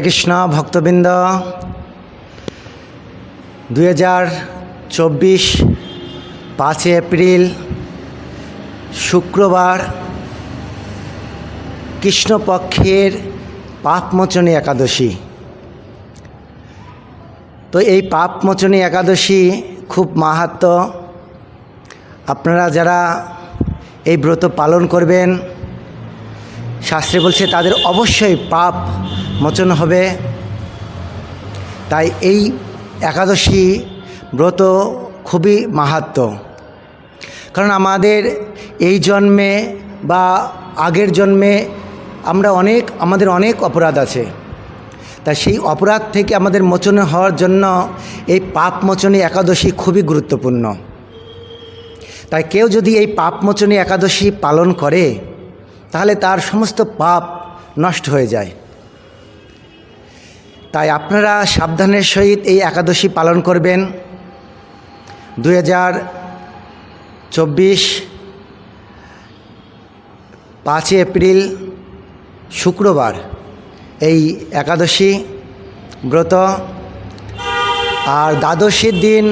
কৃষ্ণ ভক্তবৃন্দ, দুই হাজার চব্বিশ পাঁচই এপ্রিল, শুক্রবার, কৃষ্ণপক্ষের পাপমোচনী একাদশী। তো এই পাপমোচনী একাদশী খুব মাহাত্ম। আপনারা যারা এই ব্রত পালন করবেন, শাস্ত্রে বলছে তাদের অবশ্যই পাপ মোচন হবে। তাই এই একাদশী ব্রত খুবই মাহাত্ম। কারণ আমাদের এই জন্মে বা আগের জন্মে আমরা অনেক, আমাদের অনেক অপরাধ আছে। তা সেই অপরাধ থেকে আমাদের মোচন হওয়ার জন্য এই পাপ মোচনী একাদশী খুবই গুরুত্বপূর্ণ। তাই কেউ যদি এই পাপ মোচনী একাদশী পালন করে, তাহলে তার সমস্ত পাপ নষ্ট হয়ে যায়। তাই আপনারা সাবধানের সহিত এই একাদশী পালন করবেন। দুই হাজার চব্বিশ পাঁচই এপ্রিল শুক্রবার এই একাদশী ব্রত। আর দ্বাদশীর দিন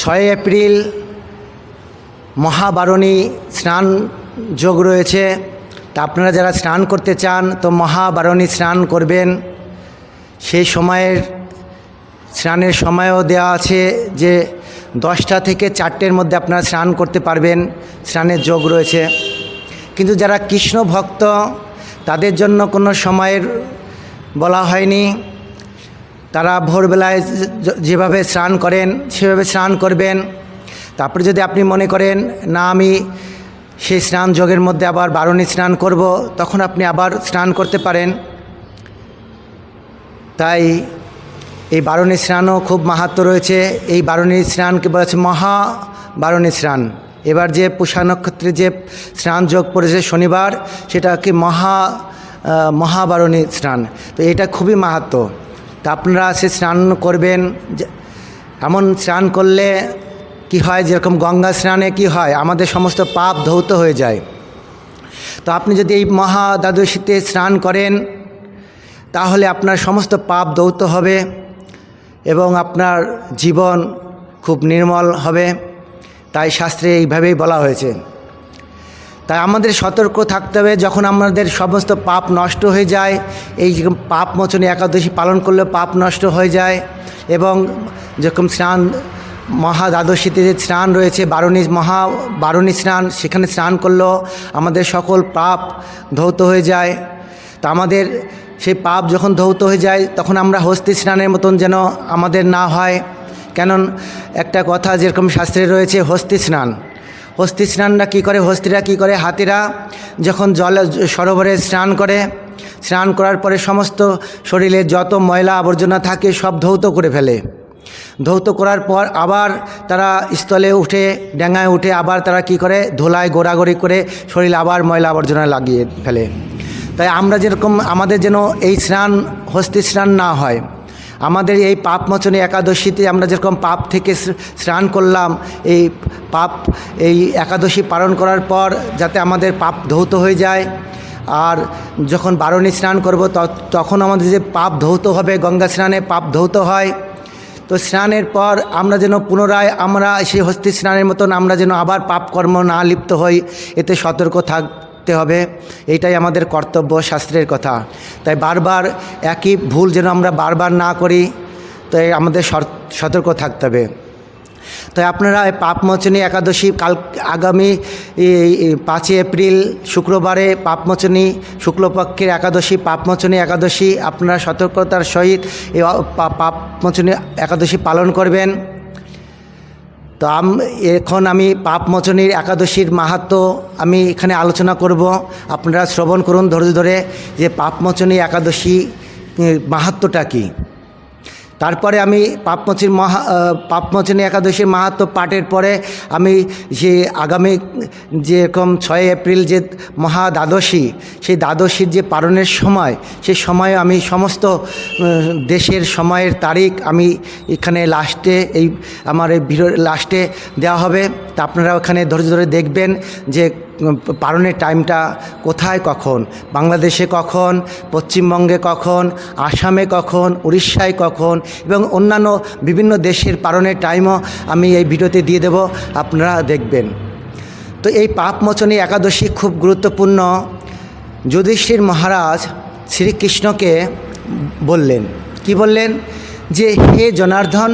ছয় এপ্রিল মহাবারণী স্নান যোগ রয়েছে। তা আপনারা যারা স্নান করতে চান, তো মহাবারণী স্নান করবেন। সেই সময়ের স্নানের সময়ও দেওয়া আছে যে দশটা থেকে চারটের মধ্যে আপনারা স্নান করতে পারবেন। স্নানের যোগ রয়েছে। কিন্তু যারা কৃষ্ণ ভক্ত, তাদের জন্য কোনো সময়ের বলা হয়নি। তারা ভোরবেলায় যেভাবে স্নান করেন, সেভাবে স্নান করবেন। তারপরে যদি আপনি মনে করেন, না, আমি সেই স্নান যোগের মধ্যে আবার বারণী স্নান করব, তখন আপনি আবার স্নান করতে পারেন। তাই এই বারণী স্নানও খুব মাহাত্ম রয়েছে। এই বারণী স্নানকে বলা হচ্ছে মহা বারণী স্নান। এবার যে পুষা নক্ষত্রে যে স্নান যোগ পড়েছে শনিবার, সেটা কি মহা মহাবারণী স্নান। তো এটা খুবই মাহাত্ম। তা আপনারা সে স্নান করবেন এমন স্নান করলে কি হয়? যেরকম গঙ্গা স্নানে কি হয়? আমাদের সমস্ত পাপ ধৌত হয়ে যায়। তো আপনি যদি এই মহা দ্বাদশীতে স্নান করেন, তাহলে আপনার সমস্ত পাপ দৌত হবে এবং আপনার জীবন খুব নির্মল হবে। তাই শাস্ত্রে এইভাবেই বলা হয়েছে। তাই আমাদের সতর্ক থাকতে হবে। যখন আমাদের সমস্ত পাপ নষ্ট হয়ে যায়, এই পাপ মোচনী একাদশী পালন করলে পাপ নষ্ট হয়ে যায় এবং যেরকম স্নান মহা দ্বাদশীতে যে স্নান রয়েছে, বারণী মহা বারুণী স্নান, সেখানে স্নান করলেও আমাদের সকল পাপ ধৌত হয়ে যায়। তা আমাদের সেই পাপ যখন ধৌত হয়ে যায়, তখন আমরা হস্তি স্নানের মতন যেন আমাদের না হয়। কেন একটা কথা যেরকম শাস্ত্রে রয়েছে, হস্তি স্নান। হস্তি স্নানরা কী করে? হস্তিরা কী করে? হাতিরা যখন জলে, সরোবরে স্নান করে, স্নান করার পরে সমস্ত শরীরে যত ময়লা আবর্জনা থাকে, সব ধৌত করে ফেলে। ধৌত করার পর আবার তারা স্থলে উঠে, ডেঙ্গায় উঠে আবার তারা কি করে? ধোলায় গোড়াগড়ি করে শরীরে আবার ময়লা আবর্জনা লাগিয়ে ফেলে। তাই আমরা যেরকম, আমাদের যেন এই স্নান, হস্তি স্নান না হয়, আমাদের এই পাপ মোচনী একাদশীতে আমরা যেরকম পাপ থেকে স্নান করলাম, এই পাপ, এই একাদশী পালন করার পর যাতে আমাদের পাপ ধৌত হয়ে যায়, আর যখন বারণী স্নান করব তখন আমাদের যে পাপ ধৌত হবে, গঙ্গা স্নানে পাপ ধৌত হয় তো স্নানের পর আমরা যেন পুনরায় আমরা সেই হস্তি স্নানের মতন আমরা যেন আবার পাপ কর্ম না লিপ্ত হই, এতে সতর্ক থাকতে হবে। এটাই আমাদের কর্তব্য, শাস্ত্রের কথা। তাই বারবার একই ভুল যেন আমরা বারবার না করি, তাই আমাদের সতর্ক থাকতে হবে। তাই আপনারা পাপমোচনী একাদশী কাল আগামী পাঁচই এপ্রিল শুক্রবারে পাপমোচনী শুক্লপক্ষের একাদশী পাপমোচনী একাদশী, আপনারা সতর্কতার সহিত এই পাপমোচনী একাদশী পালন করবেন। তো আম, এখন আমি পাপমোচনীর একাদশীর মাহাত্ম আমি এখানে আলোচনা করব। আপনারা শ্রবণ করুন ধৈর্য ধরে যে পাপমোচনী একাদশী মাহাত্মটা কী? তারপরে আমি পাপমোচীর মহা পাপমোচনী একাদশীর মাহাত্ম পাঠের পরে আমি যে আগামী যেরকম ছয় এপ্রিল যে মহা দ্বাদশী সেই দ্বাদশীর যে পালনের সময়, সেই সময়ে আমি সমস্ত দেশের সময়ের তারিখ আমি এখানে লাস্টে এই আমার এই লাস্টে দেওয়া হবে। তা আপনারা ওখানে ধৈর্য ধরে দেখবেন যে পালনের টাইমটা কোথায় কখন? বাংলাদেশে কখন? পশ্চিমবঙ্গে কখন? আসামে কখন? উড়িষ্যায় কখন? এবং অন্যান্য বিভিন্ন দেশের পালনের টাইমও আমি এই ভিডিওতে দিয়ে দেব, আপনারা দেখবেন। তো এই পাপমোচনী একাদশী খুব গুরুত্বপূর্ণ। যুধিষ্ঠির মহারাজ শ্রীকৃষ্ণকে বললেন, কি বললেন? যে, হে জনার্দন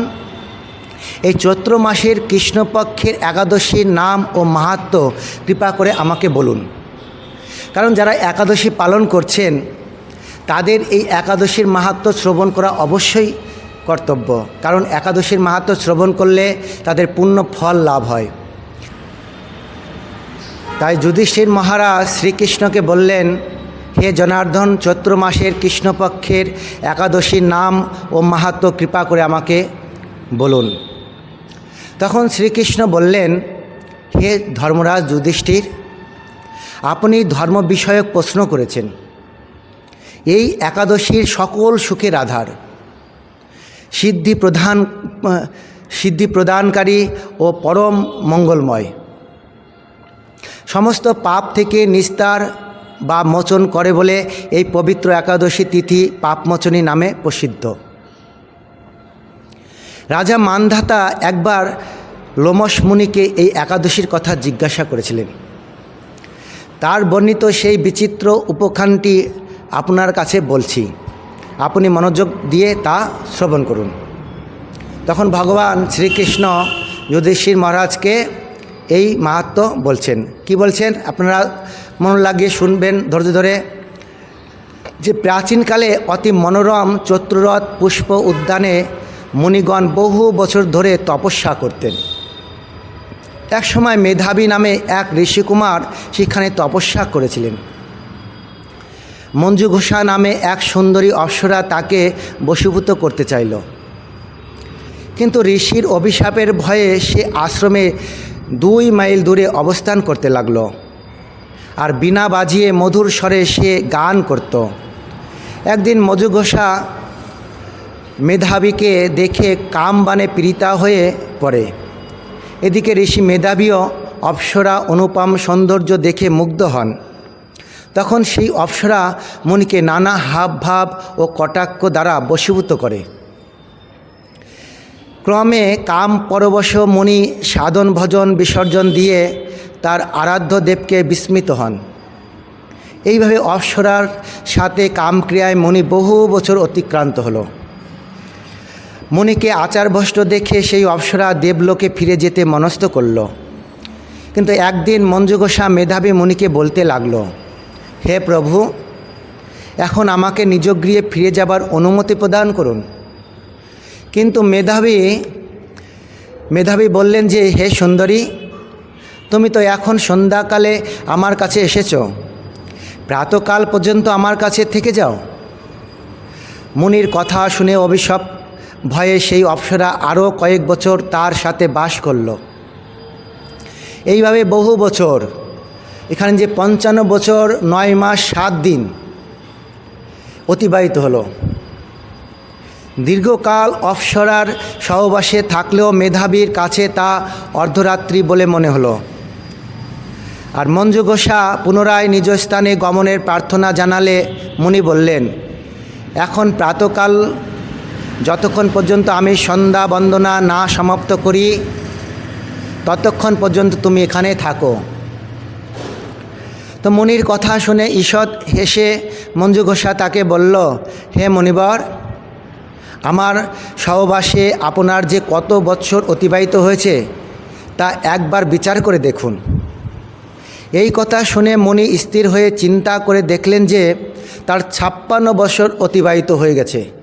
এই চৈত্র মাসের কৃষ্ণপক্ষের একাদশীর নাম ও মাহাত্ম কৃপা করে আমাকে বলুন। কারণ যারা একাদশী পালন করছেন, তাদের এই একাদশীর মাহাত্ম শ্রবণ করা অবশ্যই কর্তব্য। কারণ একাদশীর মাহাত্ম শ্রবণ করলে তাদের পূর্ণ ফল লাভ হয়। তাই যুধিষ্ঠির মহারাজ শ্রীকৃষ্ণকে বললেন, হে জনার্দন, চৈত্র মাসের কৃষ্ণপক্ষের একাদশীর নাম ও মাহাত্ম কৃপা করে আমাকে বলুন। তখন শ্রীকৃষ্ণ বললেন, হে ধর্মরাজ যুধিষ্ঠির, আপনি ধর্ম বিষয়ক প্রশ্ন করেছেন। এই একাদশীর সকল সুখের আধার। সিদ্ধি প্রধান, সিদ্ধি প্রদানকারী ও পরম মঙ্গলময়। সমস্ত পাপ থেকে নিস্তার বা মোচন করে বলে এই পবিত্র একাদশী তিথি পাপমোচনী নামে প্রসিদ্ধ। রাজা মানধাতা একবার লোমস মুনিকে এই একাদশীর কথা জিজ্ঞাসা করেছিলেন। তার বর্ণিত সেই বিচিত্র উপখানটি আপনার কাছে বলছি। আপনি মনোযোগ দিয়ে তা শ্রবণ করুন। তখন ভগবান শ্রীকৃষ্ণ যুধিষ্ঠির মহারাজকে এই মাহাত্ম বলছেন। কি বলছেন? আপনারা মন লাগিয়ে শুনবেন ধৈর্য ধরে। যে প্রাচীনকালে অতি মনোরম চৈত্ররথ পুষ্প উদ্যানে মুনিগণ বহু বছর ধরে তপস্যা করতেন। এক সময় মেধাবী নামে এক ঋষিকুমার সেখানে তপস্যা করেছিলেন। মঞ্জু ঘোষা নামে এক সুন্দরী অপ্সরা তাকে বশীভূত করতে চাইল। কিন্তু ঋষির অভিশাপের ভয়ে সে আশ্রমে দুই মাইল দূরে অবস্থান করতে লাগল। আর বিনা বাজিয়ে মধুর স্বরে সে গান করত। একদিন মজু ঘোষা মেধাবীকে দেখে কাম বানে পীড়িতা হয়ে পড়ে। এদিকে ঋষি মেধাবীও অপ্সরা অনুপম সৌন্দর্য দেখে মুগ্ধ হন। তখন সেই অপ্সরা মুনিকে নানা হাব ভাব ও কটাক্ষ দ্বারা বশীভূত করে। ক্রমে কাম পরবশ মুনি সাধন ভজন বিসর্জন দিয়ে তার আরাধ্য দেবকে বিস্মিত হন। এইভাবে অপ্সরার সাথে কামক্রিয়ায় মুনি বহু বছর অতিক্রান্ত হলো। মুনিকে আচারভ্রষ্ট দেখে সেই অপ্সরা দেবলোকে ফিরে যেতে মনস্থ করল। কিন্তু একদিন মঞ্জুগোসা মেধাবী মুনিকে বলতে লাগল, হে প্রভু, এখন আমাকে নিজ গৃহে ফিরে যাবার অনুমতি প্রদান করুন। কিন্তু মেধাবী মেধাবী বললেন যে, হে সুন্দরী, তুমি তো এখন সন্ধ্যাকালে আমার কাছে এসেছ। প্রাতকাল পর্যন্ত আমার কাছে থেকে যাও। মুনির কথা শুনে অভিশপ ভয়ে সেই অপ্সরা আরও কয়েক বছর তার সাথে বাস করল। এইভাবে বহু বছর, এখানে যে পঞ্চান্ন বছর, নয় মাস, সাত দিন অতিবাহিত হলো। দীর্ঘকাল অপসরার সহবাসে থাকলেও মেধাবীর কাছে তা অর্ধরাত্রি বলে মনে হলো। আর মঞ্জু ঘোষা পুনরায় নিজ স্থানে গমনের প্রার্থনা জানালে মুনি বললেন, এখন প্রাতকাল যতক্ষণ পর্যন্ত আমি সন্ধ্যা বন্দনা না সমাপ্ত করি, ততক্ষণ পর্যন্ত তুমি এখানে থাকো। তো মুনির কথা শুনে ঈষৎ হেসে মঞ্জু ঘোষা তাকে বলল, হে মণিবর আমার সহবাসে আপনার যে কত বৎসর অতিবাহিত হয়েছে, তা একবার বিচার করে দেখুন। এই কথা শুনে মনি স্থির হয়ে চিন্তা করে দেখলেন যে তার ছাপ্পান্ন বছর অতিবাহিত হয়ে গেছে।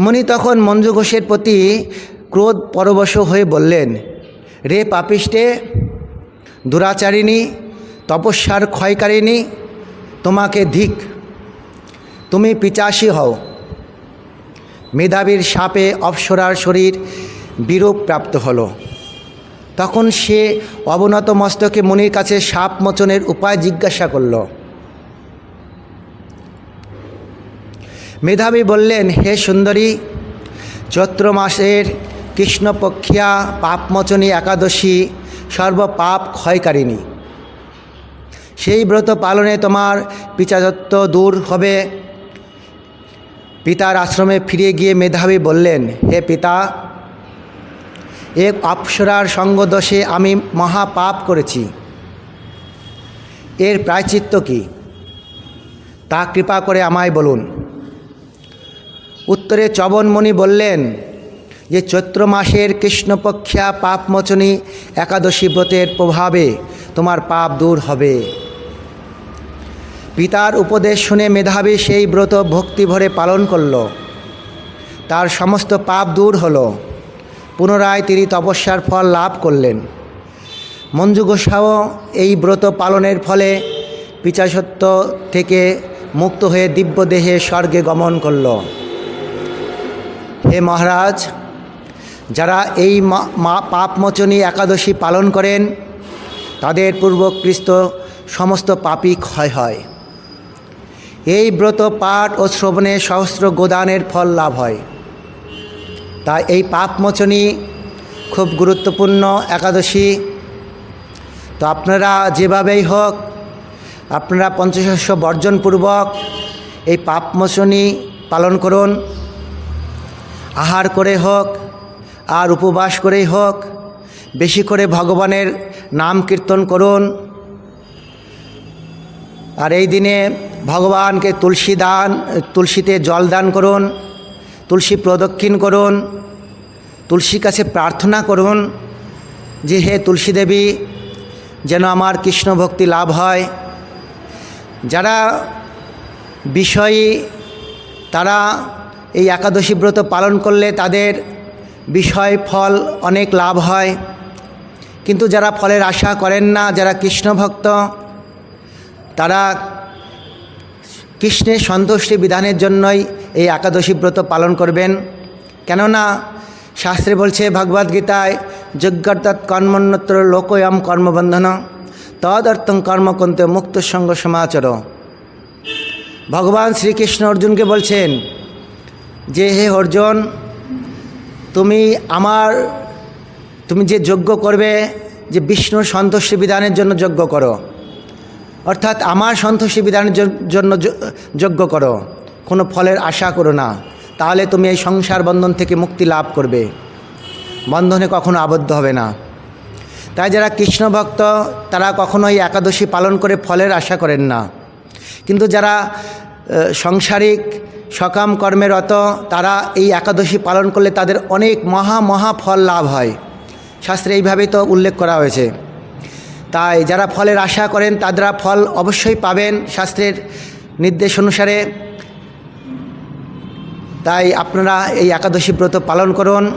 মনি তখন মঞ্জু ঘোষের প্রতি ক্রোধ পরবশ হয়ে বললেন, রে পাপিষ্টে, দুরাচারিণী, তপস্যার ক্ষয়কারিণী, তোমাকে ধিক। তুমি পিচাসী হও। মেধাবীর সাপে অপ্সরার শরীর বিরূপ প্রাপ্ত হলো। তখন সে অবনত মস্তকে মুনির কাছে সাপ মোচনের উপায় জিজ্ঞাসা করল। মেধাবী বললেন, হে সুন্দরী, চৈত্র মাসের কৃষ্ণপক্ষিয়া পাপমোচনী একাদশী সর্বপাপ ক্ষয়কারিণী। সেই ব্রত পালনে তোমার পিচাযত্ব দূর হবে। পিতার আশ্রমে ফিরে গিয়ে মেধাবী বললেন, হে পিতা এক অপ্সরার সঙ্গদোষে আমি মহা পাপ করেছি। এর প্রায়চিত্ত কি? তা কৃপা করে আমায় বলুন। উত্তরে চবনমণি বললেন, যে চৈত্র মাসের কৃষ্ণপক্ষা পাপমোচনী একাদশী ব্রতের প্রভাবে তোমার পাপ দূর হবে। পিতার উপদেশ শুনে মেধাবী সেই ব্রত ভক্তি ভরে পালন করল। তার সমস্ত পাপ দূর হলো। পুনরায় তিনি তপস্যার ফল লাভ করলেন। মঞ্জু গোসাও এই ব্রত পালনের ফলে পিচাসত্ব থেকে মুক্ত হয়ে দিব্য দেহে স্বর্গে গমন করল। হে মহারাজ, যারা এই মা- পাপমোচনী একাদশী পালন করেন, তাদের পূর্বকৃষ্ট সমস্ত পাপই ক্ষয় হয়। এই ব্রত পাঠ ও শ্রবণে সহস্র গোদানের ফল লাভ হয়। তাই এই পাপমোচনী খুব গুরুত্বপূর্ণ একাদশী। তো আপনারা যেভাবেই হোক, আপনারা পঞ্চশস্য বর্জনপূর্বক এই পাপমোচনী পালন করুন। আহার করে হোক, আর উপবাস করেই হোক, বেশি করে ভগবানের নাম কীর্তন করুন। আর এই দিনে ভগবানকে তুলসী দান, তুলসীতে জল দান করুন, তুলসী প্রদক্ষিণ করুন, তুলসীর কাছে প্রার্থনা করুন যে হে তুলসী দেবী, যেন আমার কৃষ্ণ ভক্তি লাভ হয়। যারা বিষয়ী, তারা এই একাদশী ব্রত পালন করলে তাদের বিষয়, ফল অনেক লাভ হয়। কিন্তু যারা ফলের আশা করেন না, যারা কৃষ্ণ ভক্ত তারা কৃষ্ণের সন্তুষ্টি বিধানের জন্যই এই একাদশী ব্রত পালন করবেন। কেননা শাস্ত্রে বলছে ভগবদ গীতায় যজ্ঞার্থাৎ কর্মোন্নতর লোকয়ম কর্মবন্ধন, তদর্থং কর্মকন্তে মুক্ত সঙ্গ সমাচর। ভগবান শ্রীকৃষ্ণ অর্জুনকে বলছেন যে হে অর্জুন, তুমি আমার, তুমি যে যজ্ঞ করবে, যে বিষ্ণুর সন্তুষ্টি বিধানের জন্য যজ্ঞ করো, অর্থাৎ আমার সন্তোষী বিধানের জন্য যজ্ঞ করো, কোনো ফলের আশা করো না, তাহলে তুমি এই সংসার বন্ধন থেকে মুক্তি লাভ করবে, বন্ধনে কখনো আবদ্ধ হবে না। তাই যারা কৃষ্ণ ভক্ত, তারা কখনোই একাদশী পালন করে ফলের আশা করেন না। কিন্তু যারা সাংসারিক সকাম কর্মেরত তারা এই একাদশী পালন করলে তাদের অনেক মহা মহা ফল লাভ হয়। শাস্ত্রে এইভাবেই তো উল্লেখ করা হয়েছে। তাই যারা ফলের আশা করেন, তারা ফল অবশ্যই পাবেন শাস্ত্রের নির্দেশ অনুসারে। তাই আপনারা এই একাদশী ব্রত পালন করুন।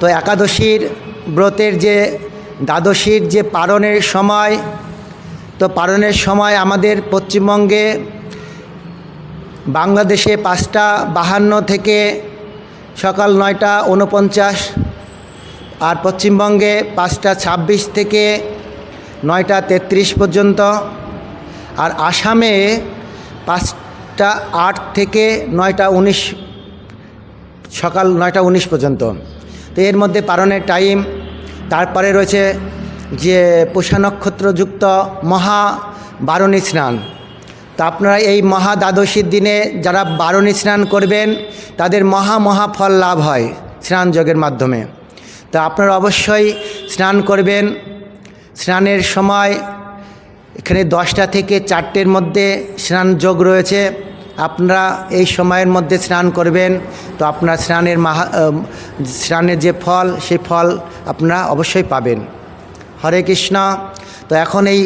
তো একাদশীর ব্রতের যে দ্বাদশীর যে পালনের সময়, তো পালনের সময় আমাদের পশ্চিমবঙ্গে বাংলাদেশে পাঁচটা বাহান্ন থেকে সকাল নয়টা উনপঞ্চাশ আর পশ্চিমবঙ্গে পাঁচটা ছাব্বিশ থেকে নয়টা তেত্রিশ পর্যন্ত। আর আসামে পাঁচটা আট থেকে নয়টা উনিশ, সকাল নয়টা উনিশ পর্যন্ত। তো এর মধ্যে পালনের টাইম, তারপরে রয়েছে যে পোষা নক্ষত্রযুক্ত মহা বারণী স্নান। তা আপনারা এই মহা দ্বাদশীর দিনে যারা বারণী স্নান করবেন, তাদের মহা মহা ফল লাভ হয় স্নান যোগের মাধ্যমে। তা আপনারা অবশ্যই স্নান করবেন। স্নানের সময় এখানে দশটা থেকে চারটের মধ্যে স্নান যোগ রয়েছে। আপনারা এই সময়ের মধ্যে স্নান করবেন। তো আপনার স্নানের মাহা স্নানের যে ফল সেই ফল আপনারা অবশ্যই পাবেন। হরে কৃষ্ণ। তো এখন এই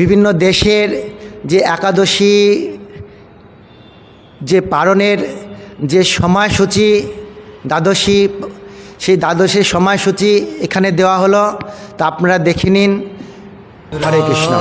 বিভিন্ন দেশের যে একাদশী, যে পালনের যে সময়সূচি, দ্বাদশী, সেই দ্বাদশীর সময়সূচি এখানে দেওয়া হলো। তা আপনারা দেখে নিন। হরে কৃষ্ণ।